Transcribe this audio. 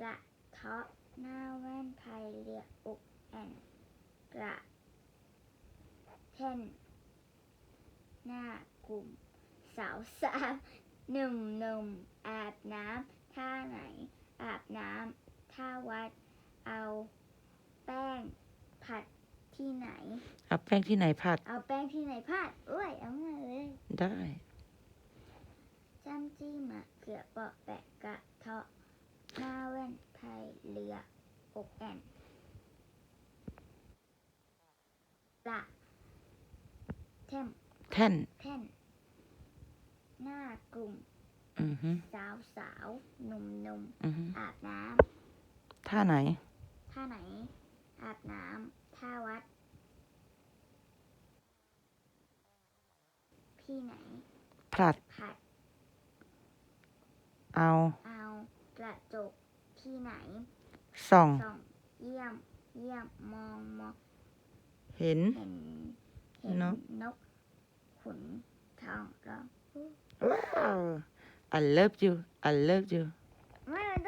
กระเทาะหน้าแว่นไทยเรียกอุกแอนกระเท่นหน้ากลุ่ม สาวสาวหนุ่มหนุ่มอาบน้ำท่าไหน อาบน้ำท่าวัด เอาแป้งผัดที่ไหน เอาแป้งที่ไหนผัด เอาแป้งที่ไหนผัดอุ้ยเอามาเลยได้จ้ำจี้มะเขือเปาะแปะกระเทาะหน้าแว่นไทยเรือ อกแอนละเทมแท่นแท่นหน้ากลุ่มอือฮึสาวสาวหนุ่มหนุ่มอือฮึอาบน้ท่าไหนำท่าไหน อาบน้ำท่าวัด พี่ไหน ผลัดผัดเอา เอากระจกที่ไหน ส่อง ส่อง เยี่ยม เยี่ยม มอง มอง เห็น เห็น เห็นนก นก ขุนทองร้อง ว้าว I love you I love you